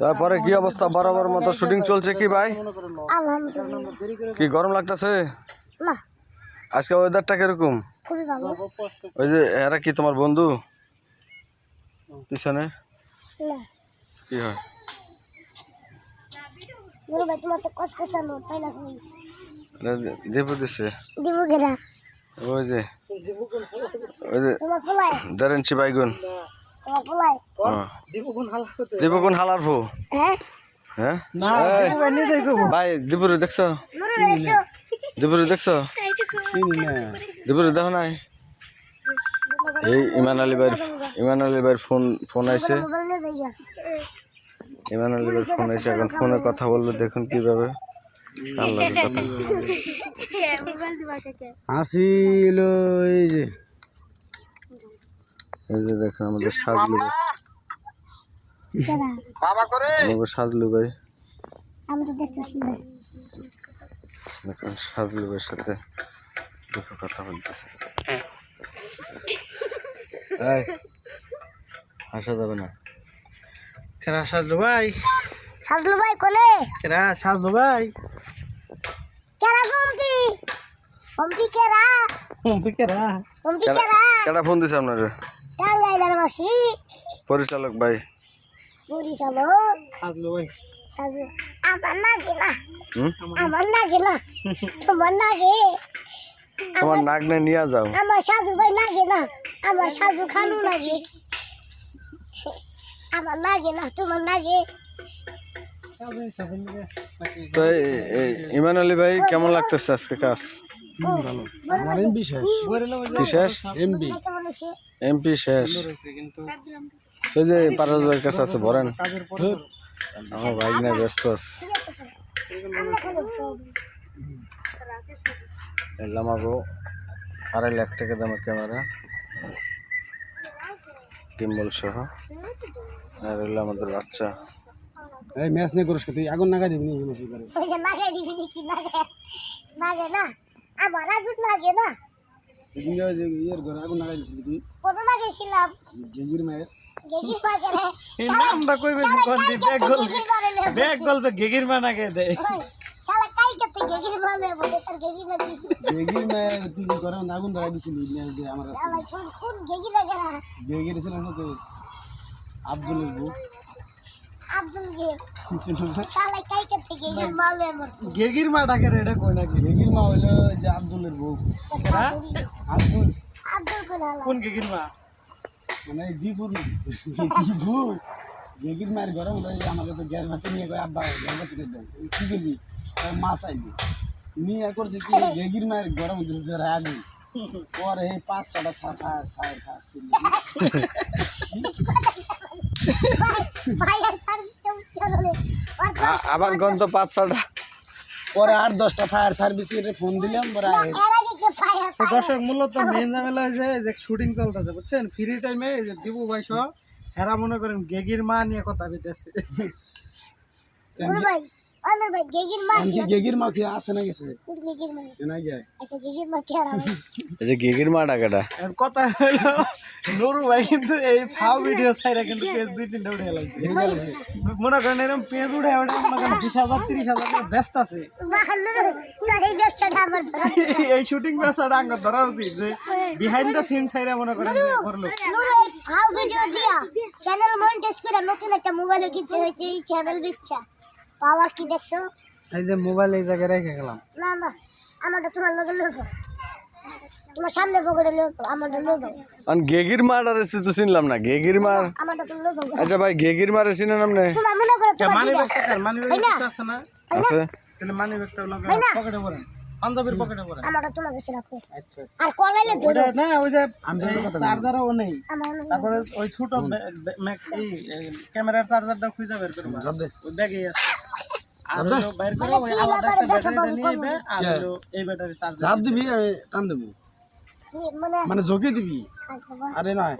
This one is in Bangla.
তারপরে কি অবস্থা? বরাবর মতো শুটিং চলছে কি ভাই? কি গরম লাগতেছে? আজকে ওয়েদারটা কীরকম? ওই যে এরা কি তোমার বন্ধু? পিছনে? কি হয়? দেবো দিছে। দিব গেরা ওই যে ওই যে তোমার পোলাই হ্যাঁ। দীপকুন হালার ফু হ্যাঁ। হ্যাঁ? ভাই দীপুরে দেখছ? দীপুরে দেখছ? দীপুরে দেখো নাই? এই ইমান আলী ভাইয়ের ইমান আলী ভাইয়ের ফোন ফোন আইছে। ইমান আলী ভাইয়ের ফোন আইছে এখন ফোনে কথা বলল দেখুন কীভাবে আসিল এই যে। এই যে দেখুন আমাদের সাজলু কেডা আমাদের সাজলু ভাই। আমি তো দেখতেছি দেখুন সাজলু ভাইয়ের সাথে দুটো কথা বলতেছে। এই, আসা যাবে না। কেরা সাজলো ভাই? সাজলু ভাই কোলে কেরা সাজলো ভাই? কেডা গম্পি গম্পি কেডা তুই কেরা? গম্পি কেডা কেটা ফোন দিছে আপনার? টাঙ্গাইলার মাসি। পরিচালক ভাই। পরিচালক সাজলো ভাই। সাজলু। আমার না। হুম? আমার না। তোমার নাগে। তোমার নাক নিয়ে নিয়ে যাও। আমার সাজু ভাই লাগে না। আমার সাজু খানু লাগে আমার লাগে না তোমার লাগে তো এই- এই ইমান আলী ভাই কেমন লাগতেছে আজকে কাজ? আমার এমবি শেষ। কি শেষ? এমবি কেমন আছে এমপি শেষ। ওই যে পারাজ ভাইয়ের কাছে আছে ভরেন। আমার ভাই না ব্যস্ত আছে। এলাম আগো আড়াই লাখ টাকা দামের ক্যামেরা। কিম্বল সহ। আর হলো আমাদের বাচ্চা। এই ম্যাচ নিয়ে করিস তুই আগুন নাগা দিবি নি করে আমার আগুন লাগে না? সেদিন যে ইয়ের ঘরে আগুন নাগা দিছিলি তুই কোনো মায়ের। নামটা কইবে কোন দি ব্যাগ গল্পে ব্যাগ গল্পে গেগির মা নাগে দে। শালা কাই করতে গেগির মালে বলে তার গেগির মা দিছি গেগির মায়ের তুই যে আগুন ধরা দিছিলি আমার শালা কোন কোন গেগি লাগে গেগির ছিল না তো আব্দুলের বউ। আব্দুল গে না? শালা কাই করতে গেগির মালে মরছে গেগির মা ডাকে রে এটা কই নাকি? গেগির মা হইল যে আব্দুলের বউ। আব্দুল। আব্দুল। কোন হালা কোন গেগির মা? মানে জিপুর জিপু গেগির মায়ের ঘরে মতো আমার কাছে গ্যাস ভাতে নিয়ে কয় আব্বা গ্যাস ভাতে দেয় কি করবি মাছ আইবি নিয়ে করছে কি গেগির মায়ের ঘরে মধ্যে রাগি পরে এই পাঁচ ছটা না আর আ- আবার গন্ত পাঁচ ছটা। পরে আট দশটা ফায়ার সার্ভিসের ফোন দিলাম পরে আগে এর আগে কে ফায়ার তো দর্শক মূলত মেন ঝামেলা হয়েছে যে শুটিং চলতেছে বুঝছেন? ফ্রি টাইমে এই যে দিবু ভাই সহ হেরা মনে করেন গেগির মা নিয়ে কথা কইতেছে। গেগির মা এমনকি গেগির মা কি আসে না গেছে গেগির মা আচ্ছা গেগির মা কে আর এই যে গেগির মা ডাকাটা। কথা হলো নুরু ভাই কিন্তু এই ফাও ভিডিও সাইরা কিন্তু পেজ দুই তিনটা উঠে মনে করেন এরকম পেজ উঠে মনে করেন বিশ হাজার তিরিশ হাজার ব্যস্ত আছে। এই শুটিং ব্যবসাটা আঙ্গ ধরা উচিত যে বিহাইন্ড দ্য সিন সাইরা মনে করেন যে করল ফাও ভিডিও দিয়া। চ্যানেল মনিটাইজ করে নতুন একটা মোবাইল কিনতে হয়েছে এই চ্যানেল বিচ্ছা পাওয়ার কি দেখছ? এই যে মোবাইল এই জায়গায় রেখে গেলাম। না না আমারটা তোমার লগে লোক তোমার সামনে পকেটে লোক আমারটা লোক আর গেগির মার আর এসে তো চিনলাম না গেগির মার। আমারটা তুমি লোক আচ্ছা ভাই গেগির মার চিনেন আপনি তোমার মনে করো তোমার মানি কার মানি ব্যাগ আছে না? আছে। তাহলে মানি ব্যাগটা না? পকেটে পড়েন পাঞ্জাবির পকেটে পড়েন আমারটা তোমার কাছে রাখো। আচ্ছা আর কলাইলে ধরো। না ওই যে চার্জারও নেই। তারপরে ওই ছোট ম্যাক- এই ক্যামেরার চার্জারটা খুঁজে বের করবা। ওই ব্যাগেই আছে। ব্যাটারি চার্জার দিবি টান দেবো মানে মানে দিবি। আচ্ছা। আরে নয়।